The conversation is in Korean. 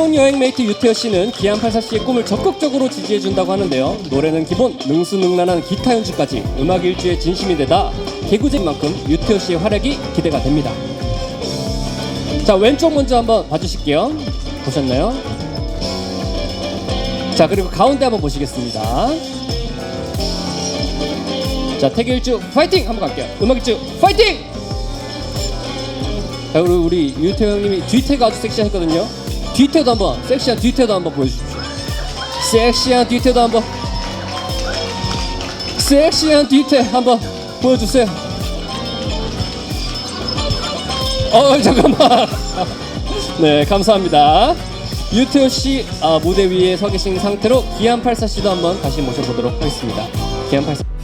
새로운 여행 메이트 유태여 씨는 기안84 씨의 꿈을 적극적으로 지지해준다고 하는데요. 노래는 기본, 능수능란한 기타 연주까지 음악 일주에 진심이 되다 개구쟁인 만큼 유태여 씨의 활약이 기대가 됩니다. 자 왼쪽 먼저 한번 봐주실게요. 보셨나요? 자 그리고 가운데 한번 보시겠습니다. 자 태교 일주 파이팅 한번 갈게요. 음악 일주 파이팅! 자 그리고 우리 유태여 형님이 뒤태가 아주 섹시하거든요. 뒤태도 한번 섹시한 뒤태도 한번 보여주십시오. 섹시한 뒤태도 한번 섹시한 뒤태 한번 보여주세요. 어 잠깐만. 네 감사합니다. 유태호 씨 아, 무대 위에 서 계신 상태로 기안 84 씨도 한번 다시 모셔보도록 하겠습니다. 기안 84.